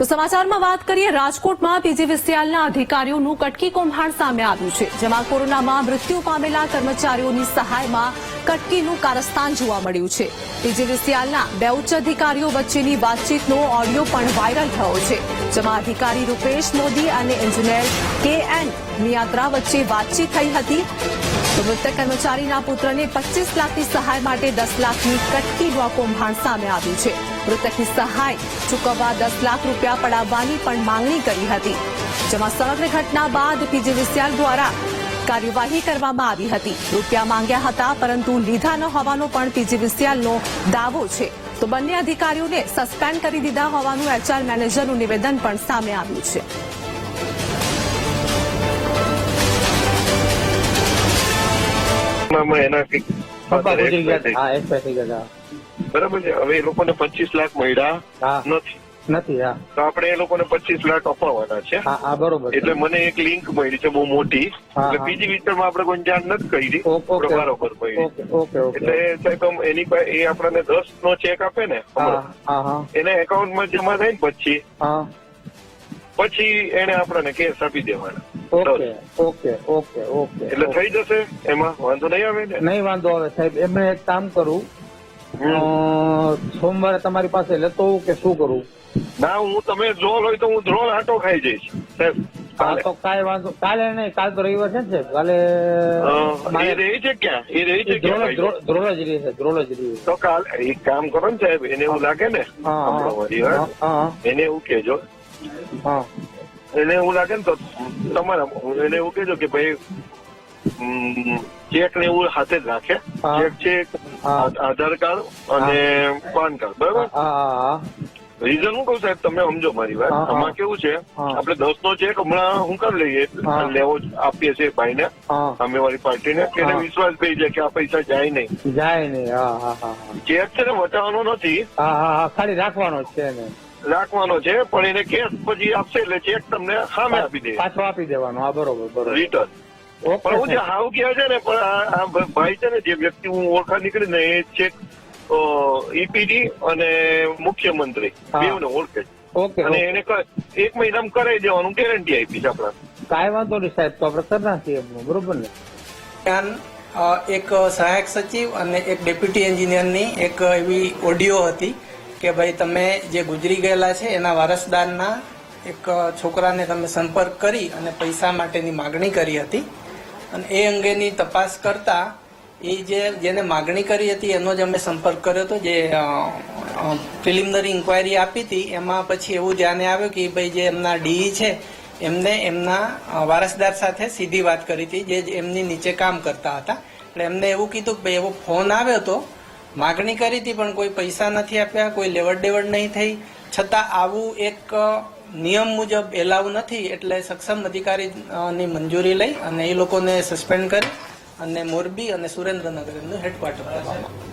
તો સમાચારમાં વાત કરીએ રાજકોટમાં પીજીવીસીએલના અધિકારીઓનું કટકી કૌભાંડ સામે આવ્યું છે, જેમાં કોરોનામાં મૃત્યુ પામેલા કર્મચારીઓની સહાયમાં કટકીનું કારસ્તાન જોવા મળ્યું છે. પીજીવીસીએલના બે ઉચ્ચ અધિકારીઓ વચ્ચેની વાતચીતનો ઓડિયો પણ વાયરલ થયો છે. જેમાં અધિકારી રૂપેશ મોદી અને એન્જિનિયર કે એન મિયાત્રા વચ્ચે વાતચીત થઈ હતી. મૃતક કર્મચારીના પુત્રને પચીસ લાખની સહાય માટે દસ લાખની કટકીનું કૌભાંડ સામે આવ્યું છે. મૃતકની સહાય ચૂકવવા દસ લાખ રૂપિયા પડાવવાની પણ માંગણી કરી હતી. જેમાં સમગ્ર ઘટના બાદ પીજીવીસીએલ દ્વારા કાર્યવાહી કરવામાં આવી હતી. રૂપિયા માંગ્યા હતા પરંતુ લીધા ન હોવાનો પણ પીજીવીસીએલનો દાવો છે. તો બંને અધિકારીઓને સસ્પેન્ડ કરી દીધા હોવાનું એચઆર મેનેજરનું નિવેદન પણ સામે આવ્યું છે. બરાબર છે. હવે એ લોકોને પચીસ લાખ મળ્યા નથી. નથી હા. તો આપણે એ લોકોને પચીસ લાખ અપાવવાના છે. હા હા બરોબર. એટલે મને એક લિંક મળી છે બહુ મોટી. એટલે બીજી વિસ્તારમાં આપણે કોઈ જાણ નથી કરી. Okay okay. એટલે સાહેબ એની એ આપણને દસ નો ચેક આપે ને એને એકાઉન્ટ એકાઉન્ટમાં જમા થાય ને પછી પછી એને આપણને કેસ આપી દેવાના. ઓકે ઓકે ઓકે ઓકે એટલે થઈ જશે એમાં વાંધો નહીં આવે ને? નહીં વાંધો આવે સાહેબ એમને એક કામ કરું. સોમવારે તમારી પાસે લેતો કે શું કરું? ના હું તમે ડ્રોલ હોય તો હું ડ્રોલ આટો ખાઈ જઈશ. હા તો કાંઈ વાંધો કાલે નહીં કાલ તો રવિવાર છે ને કાલે એ રહી છે ક્યાં? એ રહી છે ધ્રોલ જ- રહી છે ધ્રોલ જ રહી તો કાલ એક કામ કરો ને સાહેબ એને એવું લાગે ને એને એવું કેજો હા. એને એવું લાગે ને તો તમારા એને એવું કેજો કે ભાઈ ચેક ને એવું હાથે જ રાખે. ચેક છે આધાર કાર્ડ અને પાન કાર્ડ બરાબર? રીઝન હું કહું સાહેબ તમે સમજો મારી વાત. આમાં કેવું છે આપડે આપણે દસ નો ચેક હમણાં હું કરી લઈએ લેવો આપીએ છીએ ભાઈને હા. સામેવાળી પાર્ટીને કે એને હા. વિશ્વાસ થઈ જાય કે આ પૈસા જાય નહીં. જાય નહીં ચેક છે ને વટાવવાનો નથી. ખાલી રાખવાનો છે ને રાખવાનો છે પણ એને કેશ પછી આપશે એટલે ચેક તમને સામે આપી દે. પાછો આપી દેવાનો હા બરોબર બરોબર. રિટર્ન પણ હું જે હાવ કહે છે ને પણ આ- આ ભાઈ છે ને જે વ્યક્તિ હું ઓળખા નીકળી ને એ ચેક ઈપીડી અને મુખ્યમંત્રી. હા. ઓળખે ઓકે અને એને એક મહિનામાં કરાવી દેવાનું ગેરંટી આપી છે આપણા. કાંઈ વાંધો નહીં સાહેબ તો આપણે બરોબર ને? એક સહાયક સચિવ અને એક ડેપ્યુટી એન્જિનિયરની એક એવી ઓડિયો હતી કે ભાઈ તમે જે ગુજરી ગયેલા છે એના વારસદારના એક છોકરાને તમે સંપર્ક કરી અને પૈસા માટેની માગણી કરી હતી. અને એ અંગેની તપાસ કરતા એ જે જેને માગણી કરી હતી, એનો જ અમે સંપર્ક કર્યો હતો, જે પ્રિલિમિનરી ઇન્ક્વાયરી આપી હતી. એમાં પછી એવું ધ્યાને આવ્યું કે ભાઈ જે એમના ડીઈ છે, એમને એમના વારસદાર સાથે સીધી વાત કરી હતી, જે એમની નીચે કામ કરતા હતા. એટલે એમને એવું કીધું કે ભાઈ, એવો ફોન આવ્યો હતો માગણી કરી હતી, પણ કોઈ પૈસા નથી આપ્યા, કોઈ લેવડ દેવડ નહીં થઈ. છતાં આવું એક નિયમ મુજબ એલાવ નથી એટલે સક્ષમ અધિકારીની મંજૂરી લઈ અને એ લોકોને સસ્પેન્ડ કરી અને મોરબી અને સુરેન્દ્રનગર એમનું હેડક્વાર્ટર કરવામાં.